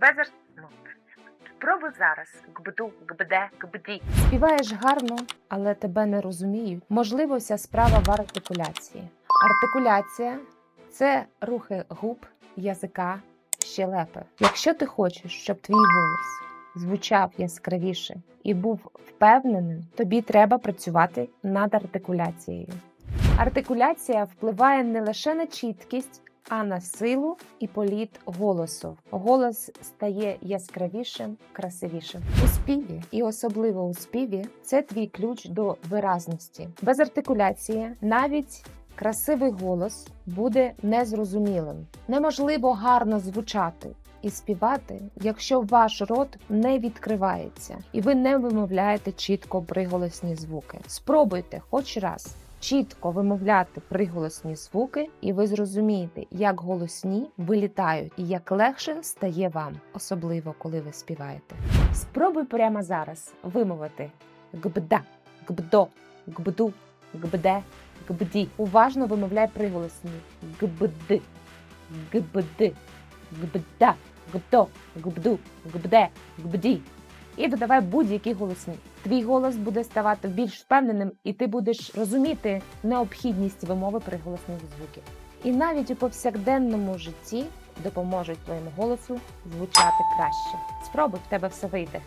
без ну, Спробуй зараз. Гбду, гбде, гбді. Співаєш гарно, але тебе не розуміють. Можливо, вся справа в артикуляції. Артикуляція це рухи губ, язика, щелепи. Якщо ти хочеш, щоб твій голос звучав яскравіше і був впевненим, тобі треба працювати над артикуляцією. Артикуляція впливає не лише на чіткість, а на силу і політ голосу. Голос стає яскравішим, красивішим. У співі, і особливо у співі, це твій ключ до виразності. Без артикуляції навіть красивий голос буде незрозумілим. Неможливо гарно звучати. І співати, якщо ваш рот не відкривається і ви не вимовляєте чітко приголосні звуки. Спробуйте хоч раз чітко вимовляти приголосні звуки, і ви зрозумієте, як голосні вилітають і як легше стає вам, особливо коли ви співаєте. Спробуй прямо зараз вимовити гбда, гбдо, гбду, гбде, гбді. Уважно вимовляй приголосні гбд, гбд, гбда, гбдо, гбду, гбде, гбді. І додавай будь-які голосні. Твій голос буде ставати більш впевненим, і ти будеш розуміти необхідність вимови приголосних звуків. І навіть у повсякденному житті допоможуть твоєму голосу звучати краще. Спробуй в тебе все вийде.